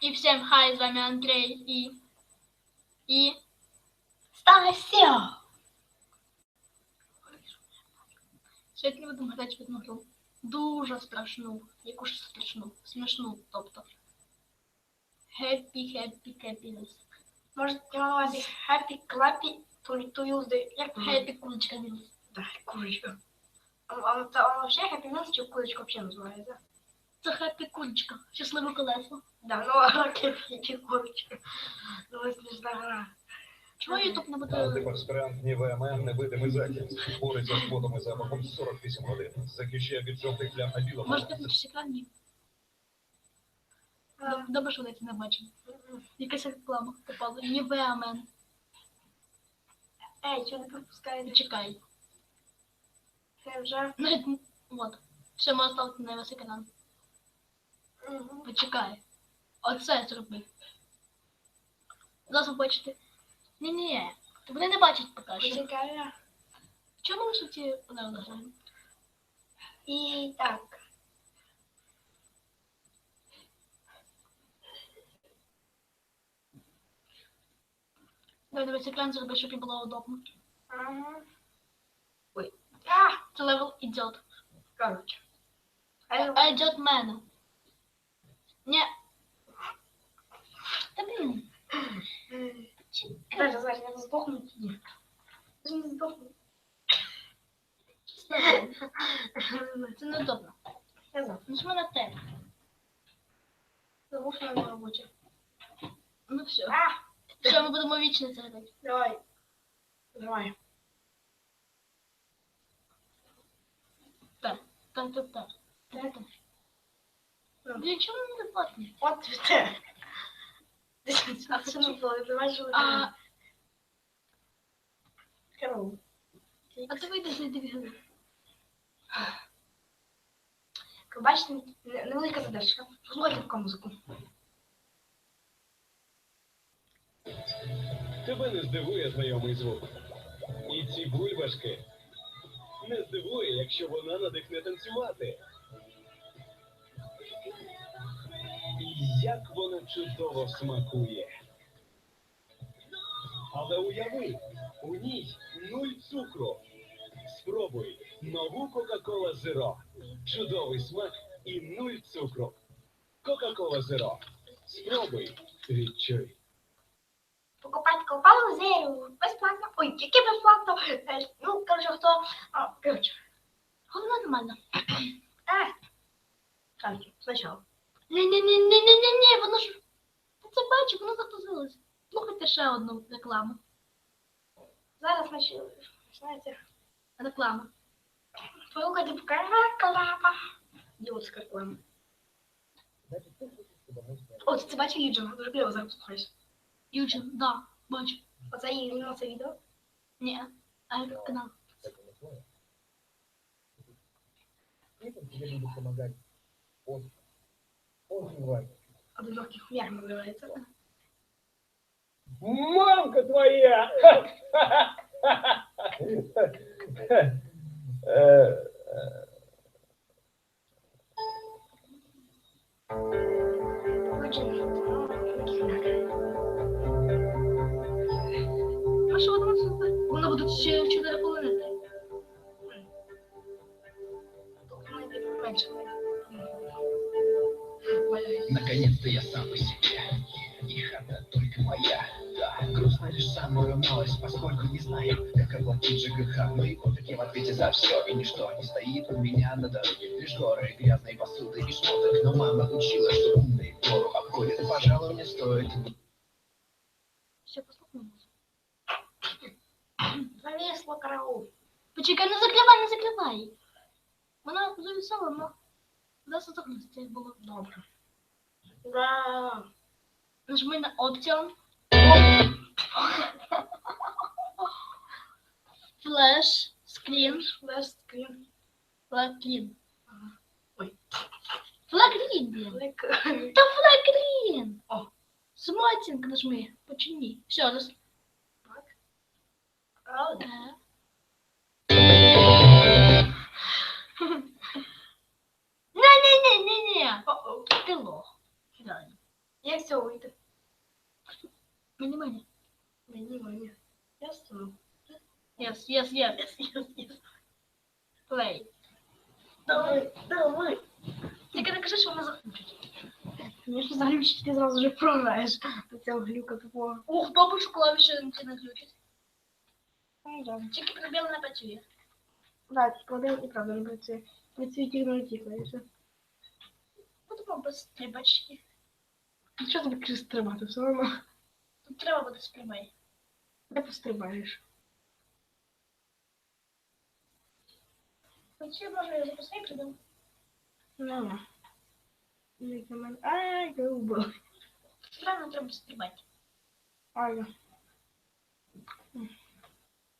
И всем хай, с вами Андрей и... И... Стася! Сьогодні будемо грати в одну гру. Дуже страшну. Яку ж страшну? Смішну, тобто. Happy, happy, happiness. Може, ти мала увазі happy, clappy, to, to use the... Як Happy кулечка вілус. Да, курочка. А, а, та, он вообще happy meals чи курочка вообще називається? Це happy кулечка. Щасливе колесо. Да, ну, а happy чи. Ну, ось смішна гра. Чому Ютуб не буде... тепер спрямт ВММ невидимий захист. Бореться з ботом і запахом 48 годин. Захищає від жовтих плям на білому. Можете включити екран? Ні. Доб- Добре, що ви це не бачили. Якась реклама попала. Нівеа мен. Ей, чого не пропускаєте? Чекай. Це вже... Навіть, от. Все, можна ставити на весь екран. Мгм. Почекай. Оце зроби. Зараз ви бачите. Ні-ні. Вони не бачать поки що. Почекай. Чому ми що ці правила граємо? І так. Давай дивись екран зроби, щоб їм було удобно. Ага. Ой. А, Це левел ідіот. короче. А я... А ідіот мене. Ні. Та блін. М. Даже, знаешь, я сдохну тебе. Я же не сдохну. Це неудобно. Я знаю. Нажми на те. Потому что она рабочая. Ну все. А, Все, ми будемо вічно це грати. давай. Давай. Так, так, так, так. Так, так. Блін, чому не платні? Вот ты. А все не было, давай же А, Корова. а ти вийди з гри. Бачите, не- невелика задачка. Послухайте таку музику. Тебе не здивує знайомий звук. І ці бульбашки не здивує, якщо вона надихне танцювати. Чудово смакує. Але уяви, у ній нуль цукру. Спробуй нову Кока-Кола Зеро. Чудовий смак і нуль цукру. Кока-Кола Зеро. Спробуй, відчуй. Покупать колпалу зеру безплатно. Ой, яке безплатно? Е, Ну, короче, хто... А, короче. Головне нормально. Е. Короче, спочатку. Ні-ні-ні-ні-ні-ні, воно ж... Ти це бачив, воно загрузилось. Слухайте ще одну рекламу. Зараз, значить, знаєте, Реклама. слухайте, покажа колапа. Ідіотська реклама. О, це бачив Юджин, дуже клево зараз слухаєш. Юджин, да, бачу. Оце і на це відео. Ні, а я канал. Этим тебе будет помогать он. Важно. А до легких хуяк називається. Мамка твоя! Э. А що воно супер? Воно будуть ще 4 хвилини. Тут ми менше. Наконец-то я сам по себе, и хата только моя. Да, грустно лишь самую малость, поскольку не знаю, как оплатить ЖКХ. Ну и вот я в ответе за все, и ничто не стоит у меня на дороге. Лишь горы грязной посуды и шмоток, но мама учила, что умный гору обходит. Пожалуй, мне стоит Все, послухаємо. Зависло караул. Почекай, не закривай, не закривай. Вона завісала, но зараз загрузиться, як було. Добре. Ура! Нажми на опціон. Флеш, скрін, Флеш скрін. флекрін. Ага. Ой. Флекрін, блін. Клик. Та флекрін. О. Сматінг нажми, почини. Все, раз. Правда? Е. Yes, yes, yes, yes, yes, yes. Play. Давай, давай. Тільки не кажи, що вони захочуть. Звісно, заглючить, ти зразу вже програєш до цього глюка тупого. Ух, папа клавіші ти не глючить. Ну, да. Тільки пробіл не працює. Так, пробіл і правда не працює. Працює тільки на ті клавіші. Будемо без стрибачки. Що тобі крізь стрибати? Все одно. Тут треба буде стрибай. Де пострибаєш? Працює, може, я запускай прибіл. Ну. Ні, для мене. Ай, я убив. Правильно треба стрибати. Ай, я.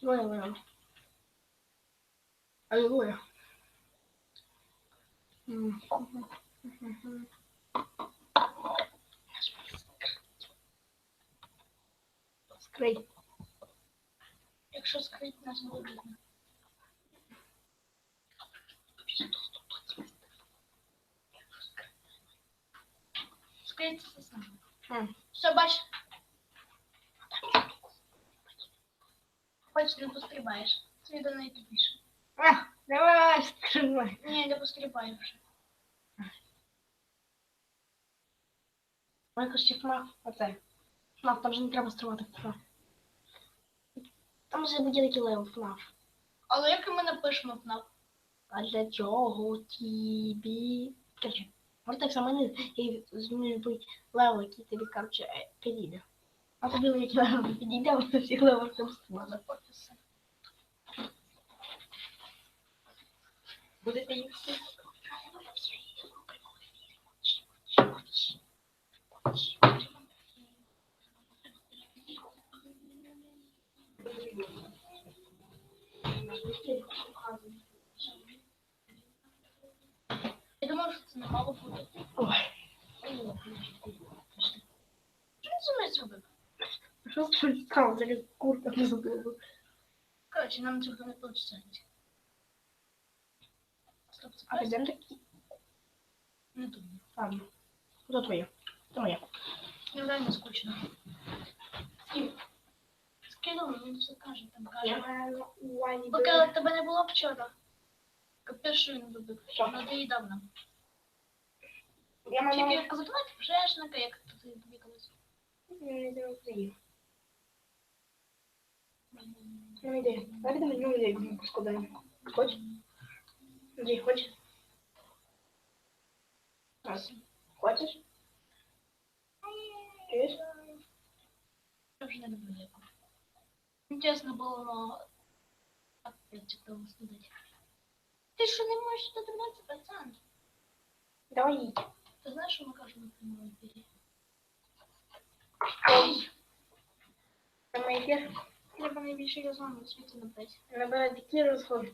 Твоя вина. Аллилуйя. М. Мгм. Скрий. Якщо скрити нас буде видно. Скрити це саме. М. Все, бач. Бач, не пострибаєш. Це відео найтупіше. А, давай, скривай. Ні, не пострибаю вже. Якось ще ФНАФ. Оце. ФНАФ, там же не треба стривати ФНАФ. Там же буде такий левел ФНАФ. Але як ми напишемо ФНАФ? А для чого тобі? Короче, може так само не і зміниш будь левел, який тобі, короче, е, підійде. А тобі який левел підійде, а на всіх левелах там стримати. Будете їсти? Я думав, що це не мало бути. Ой, Що він зі мною зробив? що ти стало, зараз курка не забила. Коротше, нам цього не вийде. Стоп, це А просто підемо такі? не думаю. Ладно. Куди твоє? Це моє. Мені реально скучно. Скидав, він все каже, там каже. Поки тебе не було вчора. Капець, що він робив. Що? Надоїдав нам. Я Тільки мама... як казати пожежника, як тут тобі колись. Не знаю, Україну. Ну, іди. Давай там одну ідею поскладаємо. Хоч? Іди, хоч? Раз. Хочеш? Чуєш? Я вже не люблю яку. Інтересно було, но... Так, я читала сказати. Ти що не можеш додаватися, пацан? Давай їдь. Ти знаєш, що ми кажемо на прямому ефірі? Прямий ефір. Треба найбільше я з вами у світі набрати. Набирай такі розходи.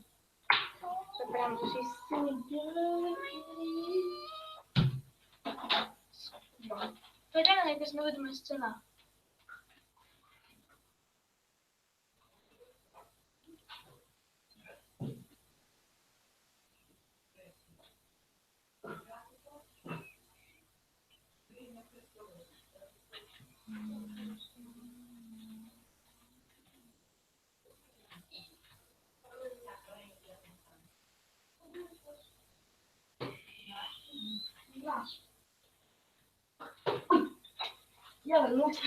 Це прям всі сили. Це реально якась невидима стіна. Я вернувся.